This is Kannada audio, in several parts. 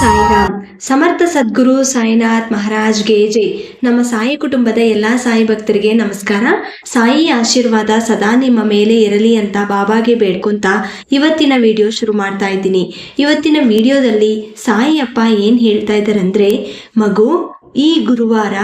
ಸಾಯಿರಾಮ್. ಸಮರ್ಥ ಸದ್ಗುರು ಸಾಯಿನಾಥ್ ಮಹಾರಾಜ್ಗೆ ಜೈ. ನಮ್ಮ ಸಾಯಿ ಕುಟುಂಬದ ಎಲ್ಲಾ ಸಾಯಿ ಭಕ್ತರಿಗೆ ನಮಸ್ಕಾರ. ಸಾಯಿ ಆಶೀರ್ವಾದ ಸದಾ ನಿಮ್ಮ ಮೇಲೆ ಇರಲಿ ಅಂತ ಬಾಬಾಗೆ ಬೇಡ್ಕೊಂತ ಇವತ್ತಿನ ವಿಡಿಯೋ ಶುರು ಮಾಡ್ತಾ ಇದ್ದೀನಿ. ಇವತ್ತಿನ ವಿಡಿಯೋದಲ್ಲಿ ಸಾಯಿ ಅಪ್ಪ ಏನು ಹೇಳ್ತಾ ಇದ್ದಾರೆ ಅಂದರೆ ಮಗು, ಈ ಗುರುವಾರ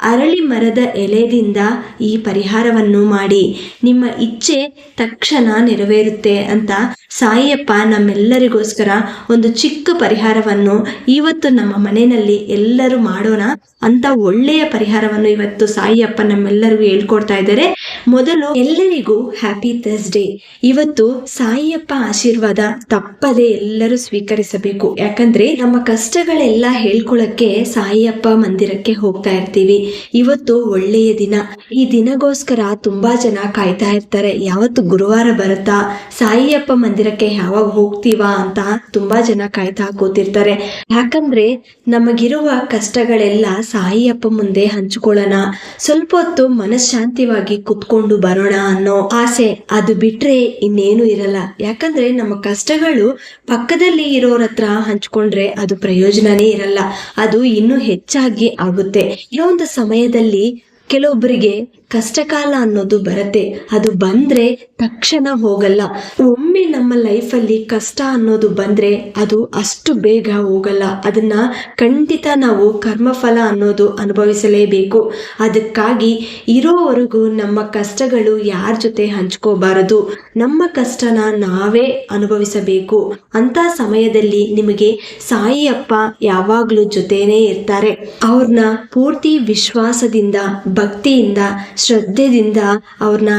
ಅರಳಿ ಮರದ ಎಲೆದಿಂದ ಈ ಪರಿಹಾರವನ್ನು ಮಾಡಿ. ನಿಮ್ಮ ಇಚ್ಛೆ ತಕ್ಷಣ ನೆರವೇರುತ್ತೆ ಅಂತ ಸಾಯಿಯಪ್ಪ ನಮ್ಮೆಲ್ಲರಿಗೋಸ್ಕರ ಒಂದು ಚಿಕ್ಕ ಪರಿಹಾರವನ್ನು ಇವತ್ತು ನಮ್ಮ ಮನೆಯಲ್ಲಿ ಎಲ್ಲರೂ ಮಾಡೋಣ ಅಂತ ಒಳ್ಳೆಯ ಪರಿಹಾರವನ್ನು ಇವತ್ತು ಸಾಯಿಯಪ್ಪ ನಮ್ಮೆಲ್ಲರಿಗೂ ಹೇಳ್ಕೊಡ್ತಾ ಇದ್ದಾರೆ. ಮೊದಲು ಎಲ್ಲರಿಗೂ ಹ್ಯಾಪಿ ಥರ್ಸ್ಡೇ ಇವತ್ತು ಸಾಯಿಯಪ್ಪ ಆಶೀರ್ವಾದ ತಪ್ಪದೆ ಎಲ್ಲರೂ ಸ್ವೀಕರಿಸಬೇಕು. ಯಾಕಂದ್ರೆ ನಮ್ಮ ಕಷ್ಟಗಳೆಲ್ಲ ಹೇಳ್ಕೊಳಕ್ಕೆ ಸಾಯಿಯಪ್ಪ ಮಂದಿರಕ್ಕೆ ಹೋಗ್ತಾ ಇರ್ತೀವಿ. ಇವತ್ತು ಒಳ್ಳೆಯ ದಿನ. ಈ ದಿನಗೋಸ್ಕರ ತುಂಬಾ ಜನ ಕಾಯ್ತಾ ಇರ್ತಾರೆ. ಯಾವತ್ತು ಗುರುವಾರ ಬರುತ್ತಾ, ಸಾಯಿಯಪ್ಪ ಮಂದಿರಕ್ಕೆ ಯಾವಾಗ ಹೋಗ್ತೀವಾ ಅಂತ ತುಂಬಾ ಜನ ಕಾಯ್ತಾ ಕೂತಿರ್ತಾರೆ. ಯಾಕಂದ್ರೆ ನಮಗಿರುವ ಕಷ್ಟಗಳೆಲ್ಲ ಸಾಯಿಯಪ್ಪ ಮುಂದೆ ಹಂಚಿಕೊಳ್ಳೋಣ. ಸ್ವಲ್ಪ ಹೊತ್ತು ಮನಃಶಾಂತಿವಾಗಿ ಕುತ್ಕೊಂಡು ಬರೋಣ ಅನ್ನೋ ಆಸೆ ಅದು ಬಿಟ್ರೆ ಇನ್ನೇನು ಇರಲ್ಲ. ಯಾಕಂದ್ರೆ ನಮ್ಮ ಕಷ್ಟಗಳು ಪಕ್ಕದಲ್ಲಿ ಇರೋರ ಹತ್ರ ಹಂಚ್ಕೊಂಡ್ರೆ ಅದು ಪ್ರಯೋಜನನೇ ಇರಲ್ಲ. ಅದು ಇನ್ನೂ ಹೆಚ್ಚಾಗಿ ಆಗುತ್ತೆ. ಕೆಲವೊಂದು ಸಮಯದಲ್ಲಿ ಕೆಲವೊಬ್ಬರಿಗೆ ಕಷ್ಟಕಾಲ ಅನ್ನೋದು ಬರುತ್ತೆ. ಅದು ಬಂದ್ರೆ ತಕ್ಷಣ ಹೋಗಲ್ಲ. ಒಮ್ಮೆ ನಮ್ಮ ಲೈಫಲ್ಲಿ ಕಷ್ಟ ಅನ್ನೋದು ಬಂದ್ರೆ ಅದು ಅಷ್ಟು ಬೇಗ ಹೋಗಲ್ಲ. ಅದನ್ನ ಖಂಡಿತ ನಾವು ಕರ್ಮಫಲ ಅನ್ನೋದು ಅನುಭವಿಸಲೇಬೇಕು. ಅದಕ್ಕಾಗಿ ಇರೋವರೆಗೂ ನಮ್ಮ ಕಷ್ಟಗಳು ಯಾರ ಜೊತೆ ಹಂಚ್ಕೋಬಾರದು? ನಮ್ಮ ಕಷ್ಟನ ನಾವೇ ಅನುಭವಿಸಬೇಕು. ಅಂತ ಸಮಯದಲ್ಲಿ ನಿಮಗೆ ಸಾಯಿಯಪ್ಪ ಯಾವಾಗಲೂ ಜೊತೆನೇ ಇರ್ತಾರೆ. ಅವ್ರನ್ನ ಪೂರ್ತಿ ವಿಶ್ವಾಸದಿಂದ, ಭಕ್ತಿಯಿಂದ ಶ್ರದ್ಧೆದಿಂದ ಅವ್ರನ್ನ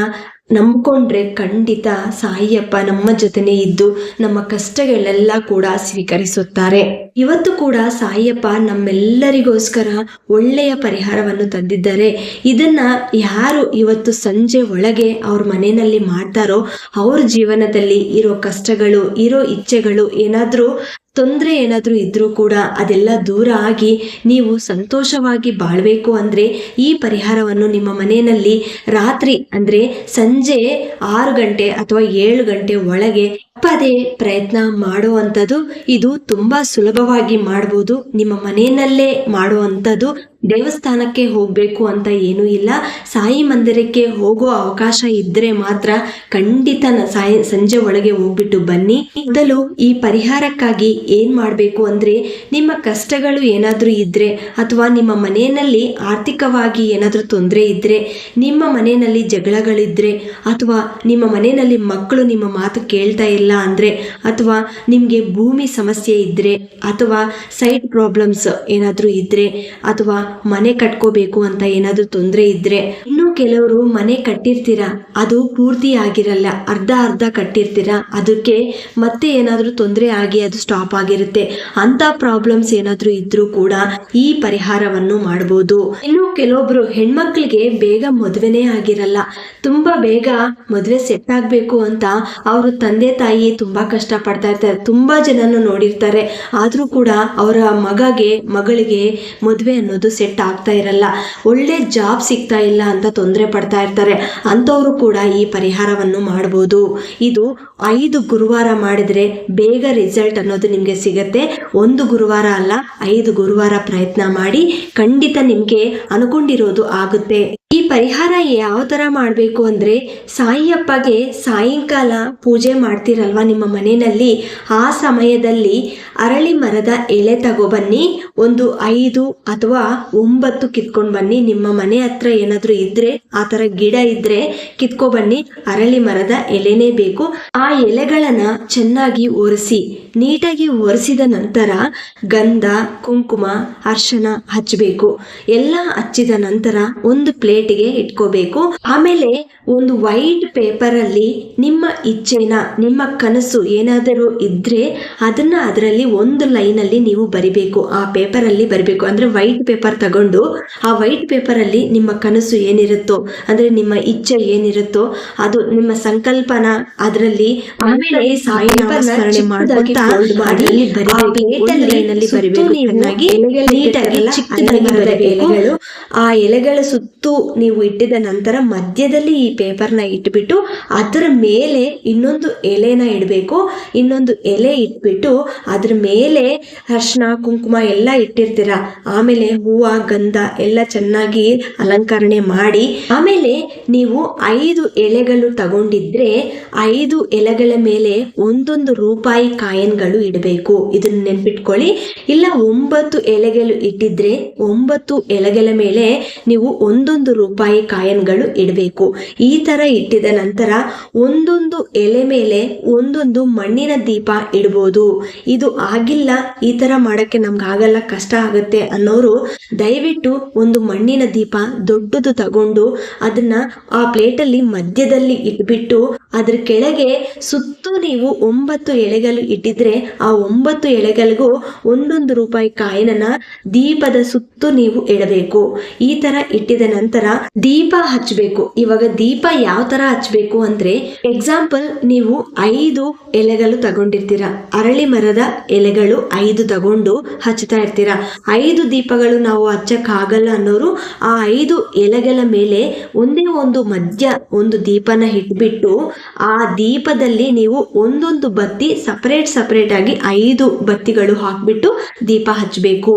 ನಂಬ್ಕೊಂಡ್ರೆ ಖಂಡಿತ ಸಾಯಿಯಪ್ಪ ನಮ್ಮ ಜೊತೆನೆ ಇದ್ದು ನಮ್ಮ ಕಷ್ಟಗಳೆಲ್ಲ ಕೂಡ ಸ್ವೀಕರಿಸುತ್ತಾರೆ. ಇವತ್ತು ಕೂಡ ಸಾಯಿಯಪ್ಪ ನಮ್ಮೆಲ್ಲರಿಗೋಸ್ಕರ ಒಳ್ಳೆಯ ಪರಿಹಾರವನ್ನು ತಂದಿದ್ದಾರೆ. ಇದನ್ನ ಯಾರು ಇವತ್ತು ಸಂಜೆ ಒಳಗೆ ಅವ್ರ ಮನೆಯಲ್ಲಿ ಮಾಡ್ತಾರೋ ಅವ್ರ ಜೀವನದಲ್ಲಿ ಇರೋ ಕಷ್ಟಗಳು, ಇರೋ ಇಚ್ಛೆಗಳು ಏನಾದರೂ ತೊಂದರೆ ಏನಾದರೂ ಇದ್ದರೂ ಕೂಡ ಅದೆಲ್ಲ ದೂರ ಆಗಿ ನೀವು ಸಂತೋಷವಾಗಿ ಬಾಳಬೇಕು ಅಂದರೆ ಈ ಪರಿಹಾರವನ್ನು ನಿಮ್ಮ ಮನೆಯಲ್ಲಿ ರಾತ್ರಿ ಅಂದರೆ ಸಂಜೆ ಆರು ಗಂಟೆ ಅಥವಾ ಏಳು ಗಂಟೆ ಒಳಗೆ ತಪ್ಪದೇ ಪ್ರಯತ್ನ ಮಾಡುವಂಥದ್ದು ಇದು ತುಂಬ ಸುಲಭವಾಗಿ ಮಾಡ್ಬೋದು. ನಿಮ್ಮ ಮನೆಯಲ್ಲೇ ಮಾಡುವಂಥದ್ದು ದೇವಸ್ಥಾನಕ್ಕೆ ಹೋಗಬೇಕು ಅಂತ ಏನೂ ಇಲ್ಲ. ಸಾಯಿ ಮಂದಿರಕ್ಕೆ ಹೋಗೋ ಅವಕಾಶ ಇದ್ದರೆ ಮಾತ್ರ ಖಂಡಿತ ಸಾಯ ಸಂಜೆ ಒಳಗೆ ಹೋಗ್ಬಿಟ್ಟು ಬನ್ನಿ. ಮೊದಲು ಈ ಪರಿಹಾರಕ್ಕಾಗಿ ಏನು ಮಾಡಬೇಕು ಅಂದರೆ ನಿಮ್ಮ ಕಷ್ಟಗಳು ಏನಾದರೂ ಇದ್ದರೆ ಅಥವಾ ನಿಮ್ಮ ಮನೆಯಲ್ಲಿ ಆರ್ಥಿಕವಾಗಿ ಏನಾದರೂ ತೊಂದರೆ ಇದ್ದರೆ ನಿಮ್ಮ ಮನೆಯಲ್ಲಿ ಜಗಳಗಳಿದ್ದರೆ ಅಥವಾ ನಿಮ್ಮ ಮನೆಯಲ್ಲಿ ಮಕ್ಕಳು ನಿಮ್ಮ ಮಾತು ಕೇಳ್ತಾ ಇಲ್ಲ ಅಂದರೆ ಅಥವಾ ನಿಮಗೆ ಭೂಮಿ ಸಮಸ್ಯೆ ಇದ್ದರೆ ಅಥವಾ ಸೈಟ್ ಪ್ರಾಬ್ಲಮ್ಸ್ ಏನಾದರೂ ಇದ್ದರೆ ಅಥವಾ ಮನೆ ಕಟ್ಕೋಬೇಕು ಅಂತ ಏನಾದರೂ ತೊಂದರೆ ಇದ್ರೆ ಇನ್ನೂ ಕೆಲವರು ಮನೆ ಕಟ್ಟಿರ್ತೀರ, ಅದು ಪೂರ್ತಿ ಆಗಿರಲ್ಲ ಅರ್ಧ ಅರ್ಧ ಕಟ್ಟಿರ್ತೀರ, ಅದಕ್ಕೆ ಮತ್ತೆ ಏನಾದರೂ ತೊಂದರೆ ಆಗಿ ಅದು ಸ್ಟಾಪ್ ಆಗಿರುತ್ತೆ. ಅಂತ ಪ್ರಾಬ್ಲಮ್ಸ್ ಏನಾದರೂ ಇದ್ರೂ ಕೂಡ ಈ ಪರಿಹಾರವನ್ನು ಮಾಡ್ಬೋದು. ಇನ್ನು ಕೆಲವೊಬ್ರು ಹೆಣ್ಮಕ್ಳಿಗೆ ಬೇಗ ಮದುವೆನೇ ಆಗಿರಲ್ಲ, ತುಂಬಾ ಬೇಗ ಮದುವೆ ಸೆಟ್ ಆಗಬೇಕು ಅಂತ ಅವರು ತಂದೆ ತಾಯಿ ತುಂಬಾ ಕಷ್ಟ ಪಡ್ತಾ ಇರ್ತಾರೆ. ತುಂಬಾ ಜನನು ನೋಡಿರ್ತಾರೆ, ಆದರೂ ಕೂಡ ಅವರ ಮಗಗೆ, ಮಗಳಿಗೆ ಮದುವೆ ಅನ್ನೋದು ಸೆಟ್ ಆಗ್ತಾ ಇರಲ್ಲ. ಒಳ್ಳೆ ಜಾಬ್ ಸಿಗ್ತಾ ಇಲ್ಲ ಅಂತ ಪಡ್ತಾ ಇರ್ತಾರೆ. ಅಂಥವರು ಕೂಡ ಈ ಪರಿಹಾರವನ್ನು ಮಾಡ್ಬೋದು. ಇದು ಐದು ಗುರುವಾರ ಮಾಡಿದ್ರೆ ಬೇಗ ರಿಸಲ್ಟ್ ಅನ್ನೋದು ನಿಮಗೆ ಸಿಗತ್ತೆ. ಒಂದು ಗುರುವಾರ ಅಲ್ಲ, ಐದು ಗುರುವಾರ ಪ್ರಯತ್ನ ಮಾಡಿ ಖಂಡಿತ ನಿಮಗೆ ಅನ್ಕೊಂಡಿರೋದು ಆಗುತ್ತೆ. ಈ ಪರಿಹಾರ ಯಾವ ಥರ ಮಾಡಬೇಕು ಅಂದರೆ ಸಾಯಿಯಪ್ಪಗೆ ಸಾಯಂಕಾಲ ಪೂಜೆ ಮಾಡ್ತೀರಲ್ವಾ ನಿಮ್ಮ ಮನೆಯಲ್ಲಿ? ಆ ಸಮಯದಲ್ಲಿ ಅರಳಿ ಮರದ ಎಲೆ ತಗೊಬನ್ನಿ ಒಂದು ಐದು ಅಥವಾ ಒಂಬತ್ತು ಕಿತ್ಕೊಂಡು ಬನ್ನಿ. ನಿಮ್ಮ ಮನೆ ಹತ್ರ ಏನಾದರೂ ಇದ್ರೆ, ಆ ತರ ಗಿಡ ಇದ್ರೆ ಕಿತ್ಕೊಬನ್ನಿ ಅರಳಿ ಮರದ ಎಲೆನೇ ಬೇಕು. ಆ ಎಲೆಗಳನ್ನ ಚೆನ್ನಾಗಿ ಒರೆಸಿ, ನೀಟಾಗಿ ಒರೆಸಿದ ನಂತರ ಗಂಧ, ಕುಂಕುಮ, ಅರ್ಶನ ಹಚ್ಚಬೇಕು ಎಲ್ಲ ಹಚ್ಚಿದ ನಂತರ ಒಂದು ಪ್ಲೇಟ್ಗೆ ಇಟ್ಕೋಬೇಕು. ಆಮೇಲೆ ಒಂದು ವೈಟ್ ಪೇಪರ್ ಅಲ್ಲಿ ನಿಮ್ಮ ಇಚ್ಛೆನ ನಿಮ್ಮ ಕನಸು ಏನಾದರೂ ಇದ್ರೆ ಅದನ್ನ ಅದರಲ್ಲಿ ಒಂದು ಲೈನ್ ಅಲ್ಲಿ ನೀವು ಬರಿಬೇಕು. ಆ ಪೇಪರ್ ಅಲ್ಲಿ ಬರಿಬೇಕು. ಅಂದ್ರೆ ವೈಟ್ ಪೇಪರ್ ತಗೊಂಡು ಆ ವೈಟ್ ಪೇಪರ್ ಅಲ್ಲಿ ನಿಮ್ಮ ಕನಸು ಏನಿರುತ್ತೋ ಅಂದ್ರೆ ನಿಮ್ಮ ಇಚ್ಛೆ ಏನಿರುತ್ತೋ ಅದು ನಿಮ್ಮ ಸಂಕಲ್ಪನ ಅದರಲ್ಲಿ ಆಮೇಲೆ ಬರಿಬೇಕು. ಚೆನ್ನಾಗಿ ನೀಟಾಗಿ ಚಿಕ್ಕದಾಗಿ ಬರಬೇಕು. ಆ ಎಲೆಗಳ ಸುತ್ತು ನೀವು ಇಟ್ಟಿದ ನಂತರ ಮಧ್ಯದಲ್ಲಿ ಈ ಪೇಪರ್ನ ಇಟ್ಬಿಟ್ಟು ಅದರ ಮೇಲೆ ಇನ್ನೊಂದು ಎಲೆನ ಇಡಬೇಕು. ಇನ್ನೊಂದು ಎಲೆ ಇಟ್ಬಿಟ್ಟು ಅದ್ರ ಮೇಲೆ ಅರ್ಶಿನ ಕುಂಕುಮ ಎಲ್ಲ ಇಟ್ಟಿರ್ತೀರ. ಆಮೇಲೆ ಹೂವ, ಗಂಧ ಎಲ್ಲ ಚೆನ್ನಾಗಿ ಅಲಂಕರಣೆ ಮಾಡಿ. ಆಮೇಲೆ ನೀವು ಐದು ಎಲೆಗಳು ತಗೊಂಡಿದ್ರೆ ಐದು ಎಲೆಗಳ ಮೇಲೆ ಒಂದೊಂದು ರೂಪಾಯಿ ಕಾಯನ್ಗಳು ಇಡಬೇಕು. ಇದನ್ನ ನೆನ್ಪಿಟ್ಕೊಳ್ಳಿ. ಇಲ್ಲ, ಒಂಬತ್ತು ಎಲೆಗಳು ಇಟ್ಟಿದ್ರೆ ಒಂಬತ್ತು ಎಲೆಗಳ ಮೇಲೆ ನೀವು ಒಂದೊಂದು ರೂಪಾಯಿ ಕಾಯನ್ಗಳು ಇಡಬೇಕು. ಈ ತರ ಇಟ್ಟಿದ ನಂತರ ಒಂದೊಂದು ಎಲೆ ಮೇಲೆ ಒಂದೊಂದು ಮಣ್ಣಿನ ದೀಪ ಇಡ್ಬೋದು. ಇದು ಆಗಿಲ್ಲ, ಈ ತರ ಮಾಡಕ್ಕೆ ನಮ್ಗೆ ಆಗಲ್ಲ, ಕಷ್ಟ ಆಗುತ್ತೆ ಅನ್ನೋರು ದಯವಿಟ್ಟು ಒಂದು ಮಣ್ಣಿನ ದೀಪ ದೊಡ್ಡದು ತಗೊಂಡು ಅದನ್ನ ಆ ಪ್ಲೇಟಲ್ಲಿ ಮಧ್ಯದಲ್ಲಿ ಇಟ್ಬಿಟ್ಟು ಅದ್ರ ಕೆಳಗೆ ಸುತ್ತು ನೀವು ಒಂಬತ್ತು ಎಳೆಗಳು ಇಟ್ಟಿದ್ರೆ ಆ ಒಂಬತ್ತು ಎಳೆಗಳಿಗೂ ಒಂದೊಂದು ರೂಪಾಯಿ ಕಾಯಿನನ್ನ ದೀಪದ ಸುತ್ತು ನೀವು ಇಡಬೇಕು. ಈ ತರ ಇಟ್ಟಿದ ನಂತರ ದೀಪ ಹಚ್ಚಬೇಕು. ಇವಾಗ ದೀಪ ಯಾವ ತರ ಹಚ್ಚಬೇಕು ಅಂದ್ರೆ ಎಕ್ಸಾಂಪಲ್ ನೀವು ಐದು ಎಲೆಗಳು ತಗೊಂಡಿರ್ತೀರ. ಅರಳಿ ಮರದ ಎಲೆಗಳು ಐದು ತಗೊಂಡು ಹಚ್ತಾ ಇರ್ತೀರಾ. ಐದು ದೀಪಗಳು ನಾವು ಹಚ್ಚಕ್ ಆಗಲ್ಲ ಅನ್ನೋರು ಆ ಐದು ಎಲೆಗಳ ಮೇಲೆ ಒಂದೇ ಒಂದು ಮಧ್ಯ ಒಂದು ದೀಪನ ಇಟ್ಬಿಟ್ಟು, ಆ ದೀಪದಲ್ಲಿ ನೀವು ಒಂದೊಂದು ಬತ್ತಿ ಸಪರೇಟ್ ಸಪರೇಟ್ ಆಗಿ ಐದು ಬತ್ತಿಗಳು ಹಾಕ್ಬಿಟ್ಟು ದೀಪ ಹಚ್ಚಬೇಕು.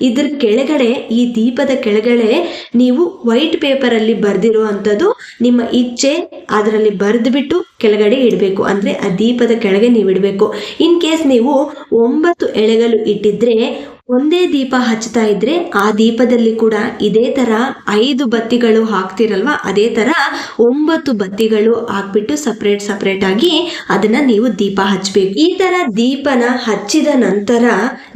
ಇದ್ರ ಕೆಳಗಡೆ, ಈ ದೀಪದ ಕೆಳಗಡೆ ನೀವು ವೈಟ್ ಪೇಪರ್ ಅಲ್ಲಿ ಬರ್ದಿರೋ ಅಂಥದ್ದು ನಿಮ್ಮ ಇಚ್ಛೆ ಅದರಲ್ಲಿ ಬರೆದ್ಬಿಟ್ಟು ಕೆಳಗಡೆ ಇಡಬೇಕು. ಅಂದ್ರೆ ಆ ದೀಪದ ಕೆಳಗೆ ನೀವು ಇಡಬೇಕು. ಇನ್ ಕೇಸ್ ನೀವು ಒಂಬತ್ತು ಎಳೆಗಳು ಇಟ್ಟಿದ್ರೆ, ಒಂದೇ ದೀಪ ಹಚ್ತಾ ಇದ್ರೆ ಆ ದೀಪದಲ್ಲಿ ಕೂಡ ಇದೇ ತರ ಐದು ಬತ್ತಿಗಳು ಹಾಕ್ತಿರಲ್ವಾ? ಅದೇ ತರ ಒಂಬತ್ತು ಬತ್ತಿಗಳು ಹಾಕ್ಬಿಟ್ಟು ಸಪ್ರೇಟ್ ಸಪ್ರೇಟ್ ಆಗಿ ಅದನ್ನ ನೀವು ದೀಪ ಹಚ್ಬೇಕು ಈ ತರ ದೀಪನ ಹಚ್ಚಿದ ನಂತರ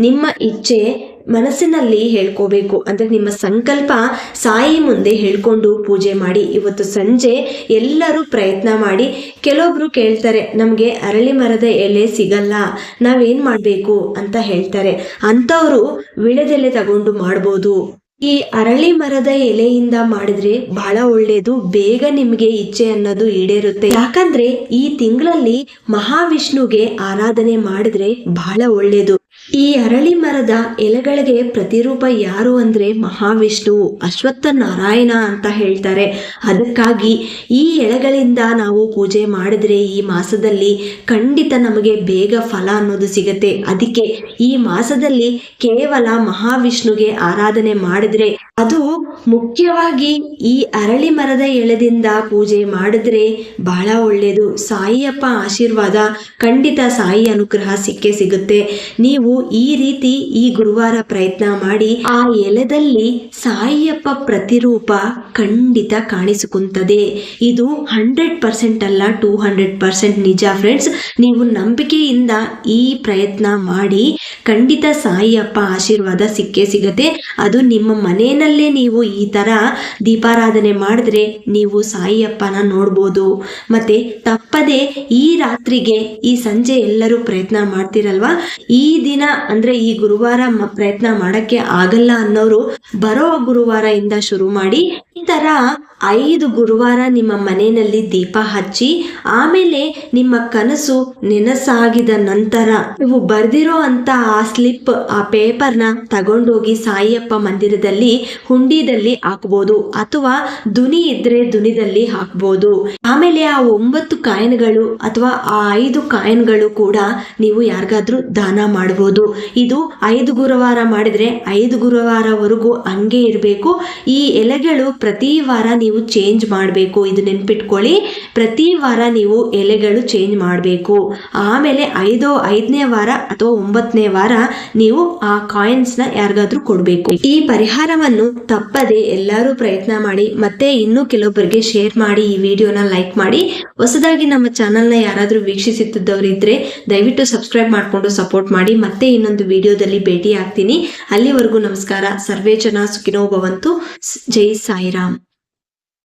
ನಿಮ್ಮ ಇಚ್ಛೆ ಮನಸ್ಸಿನಲ್ಲಿ ಹೇಳ್ಕೋಬೇಕು. ಅಂದ್ರೆ ನಿಮ್ಮ ಸಂಕಲ್ಪ ಸಾಯಿ ಮುಂದೆ ಹೇಳ್ಕೊಂಡು ಪೂಜೆ ಮಾಡಿ. ಇವತ್ತು ಸಂಜೆ ಎಲ್ಲರೂ ಪ್ರಯತ್ನ ಮಾಡಿ. ಕೆಲವೊಬ್ರು ಕೇಳ್ತಾರೆ, ನಮಗೆ ಅರಳಿ ಮರದ ಎಲೆ ಸಿಗಲ್ಲ, ನಾವೇನು ಮಾಡಬೇಕು? ಅಂತ ಹೇಳ್ತಾರೆ. ಅಂಥವರು ವಿಳೆದೆಲೆ ತಗೊಂಡು ಮಾಡ್ಬೋದು. ಈ ಅರಳಿ ಮರದ ಎಲೆಯಿಂದ ಮಾಡಿದ್ರೆ ಬಹಳ ಒಳ್ಳೇದು. ಬೇಗ ನಿಮಗೆ ಇಚ್ಛೆ ಅನ್ನೋದು ಈಡೇರುತ್ತೆ. ಯಾಕಂದ್ರೆ ಈ ತಿಂಗಳಲ್ಲಿ ಮಹಾವಿಷ್ಣುಗೆ ಆರಾಧನೆ ಮಾಡಿದ್ರೆ ಬಹಳ ಒಳ್ಳೇದು. ಈ ಅರಳಿ ಮರದ ಎಲೆಗಳಿಗೆ ಪ್ರತಿರೂಪ ಯಾರು ಅಂದ್ರೆ ಮಹಾವಿಷ್ಣು ಅಶ್ವತ್ಥ ನಾರಾಯಣ ಅಂತ ಹೇಳ್ತಾರೆ. ಅದಕ್ಕಾಗಿ ಈ ಎಲೆಗಳಿಂದ ನಾವು ಪೂಜೆ ಮಾಡಿದ್ರೆ ಈ ಮಾಸದಲ್ಲಿ ಖಂಡಿತ ನಮಗೆ ಬೇಗ ಫಲ ಅನ್ನೋದು ಸಿಗತ್ತೆ. ಅದಕ್ಕೆ ಈ ಮಾಸದಲ್ಲಿ ಕೇವಲ ಮಹಾವಿಷ್ಣುಗೆ ಆರಾಧನೆ ಮಾಡಿದ್ರೆ, ಅದು ಮುಖ್ಯವಾಗಿ ಈ ಅರಳಿ ಮರದ ಎಳೆದಿಂದ ಪೂಜೆ ಮಾಡಿದ್ರೆ ಬಹಳ ಒಳ್ಳೆಯದು ಸಾಯಿಯಪ್ಪ ಆಶೀರ್ವಾದ ಖಂಡಿತ ಸಾಯಿ ಅನುಗ್ರಹ ಸಿಕ್ಕೇ ಸಿಗುತ್ತೆ. ನೀವು ಈ ರೀತಿ ಈ ಗುರುವಾರ ಪ್ರಯತ್ನ ಮಾಡಿ ಆ ಎಲೆದಲ್ಲಿ ಸಾಯಿಯಪ್ಪ ಪ್ರತಿರೂಪ ಖಂಡಿತ ಕಾಣಿಸಿಕೊಂತದೆ. ಇದು ಹಂಡ್ರೆಡ್ ಪರ್ಸೆಂಟ್ ಅಲ್ಲ ಟೂ ಹಂಡ್ರೆಡ್ ಪರ್ಸೆಂಟ್ ನಿಜ ಫ್ರೆಂಡ್ಸ್ ನೀವು ನಂಬಿಕೆಯಿಂದ ಈ ಪ್ರಯತ್ನ ಮಾಡಿ ಖಂಡಿತ ಸಾಯಿಯಪ್ಪ ಆಶೀರ್ವಾದ ಸಿಕ್ಕೇ ಸಿಗತ್ತೆ. ಅದು ನಿಮ್ಮ ಮನೆಯಲ್ಲೇ ನೀವು ಈ ತರ ದೀಪಾರಾಧನೆ ಮಾಡಿದ್ರೆ ನೀವು ಸಾಯಿಯಪ್ಪನ ನೋಡ್ಬೋದು. ಮತ್ತೆ ತಪ್ಪದೆ ಈ ರಾತ್ರಿಗೆ ಈ ಸಂಜೆ ಎಲ್ಲರೂ ಪ್ರಯತ್ನ ಮಾಡ್ತಿರಲ್ವಾ? ಈ ದಿನ ಅಂದ್ರೆ ಈ ಗುರುವಾರ ಪ್ರಯತ್ನ ಮಾಡಕ್ಕೆ ಆಗಲ್ಲ ಅನ್ನೋರು ಬರೋ ಗುರುವಾರ ಇಂದ ಶುರು ಮಾಡಿ ಈ ತರ ಐದು ಗುರುವಾರ ನಿಮ್ಮ ಮನೆಯಲ್ಲಿ ದೀಪ ಹಚ್ಚಿ, ಆಮೇಲೆ ನಿಮ್ಮ ಕನಸು ನೆನಸಾಗಿದ ನಂತರ ನೀವು ಬರ್ದಿರೋ ಅಂತ ಆ ಸ್ಲಿಪ್, ಆ ಪೇಪರ್ನ ತಗೊಂಡೋಗಿ ಸಾಯಿಯಪ್ಪ ಮಂದಿರದಲ್ಲಿ, ಹುಂಡಿದಲ್ಲಿ ಹಾಕ್ಬೋದು ಅಥವಾ ದುನಿ ಇದ್ರೆ ದುನಿದಲ್ಲಿ ಹಾಕ್ಬೋದು. ಆಮೇಲೆ ಆ ಒಂಬತ್ತು ಕಾಯಿನ್ಗಳು ಅಥವಾ ಆ ಐದು ಕಾಯಿನ್ಗಳು ಕೂಡ ನೀವು ಯಾರಿಗಾದ್ರೂ ದಾನ ಮಾಡ್ಬೋದು. ಇದು ಐದು ಗುರುವಾರ ಮಾಡಿದ್ರೆ ಐದು ಗುರುವಾರವರೆಗೂ ಹಂಗೆ ಇರಬೇಕು. ಈ ಎಲೆಗಳು ಪ್ರತಿ ವಾರ ನೀವು ಚೇಂಜ್ ಮಾಡಬೇಕು. ಇದು ನೆನ್ಪಿಟ್ಕೊಳ್ಳಿ. ಪ್ರತಿ ವಾರ ನೀವು ಎಲೆಗಳು ಚೇಂಜ್ ಮಾಡಬೇಕು. ಆಮೇಲೆ ಐದೋ ಐದನೇ ವಾರ ಅಥವಾ ಒಂಬತ್ತನೇ ವಾರ ನೀವು ಆ ಕಾಯಿನ್ಸ್ನ ಯಾರಿಗಾದ್ರೂ ಕೊಡಬೇಕು. ಈ ಪರಿಹಾರವನ್ನು ತಪ್ಪದೆ ಎಲ್ಲರೂ ಪ್ರಯತ್ನ ಮಾಡಿ, ಮತ್ತೆ ಇನ್ನೂ ಕೆಲವೊಬ್ಬರಿಗೆ ಶೇರ್ ಮಾಡಿ, ಈ ವಿಡಿಯೋನ ಲೈಕ್ ಮಾಡಿ. ಹೊಸದಾಗಿ ನಮ್ಮ ಚಾನಲ್ನ ಯಾರಾದರೂ ವೀಕ್ಷಿಸುತ್ತಿದ್ದವರು ಇದ್ರೆ ದಯವಿಟ್ಟು ಸಬ್ಸ್ಕ್ರೈಬ್ ಮಾಡಿಕೊಂಡು ಸಪೋರ್ಟ್ ಮಾಡಿ. ಮತ್ತೆ ಇನ್ನೊಂದು ವಿಡಿಯೋದಲ್ಲಿ ಭೇಟಿ ಆಗ್ತೀನಿ ಅಲ್ಲಿವರೆಗೂ ನಮಸ್ಕಾರ. ಸರ್ವೇ ಜನ ಸುಖಿನೋ ಭವಂತು. ಜೈ ಸಾಯಿರಾಮ್. Ram.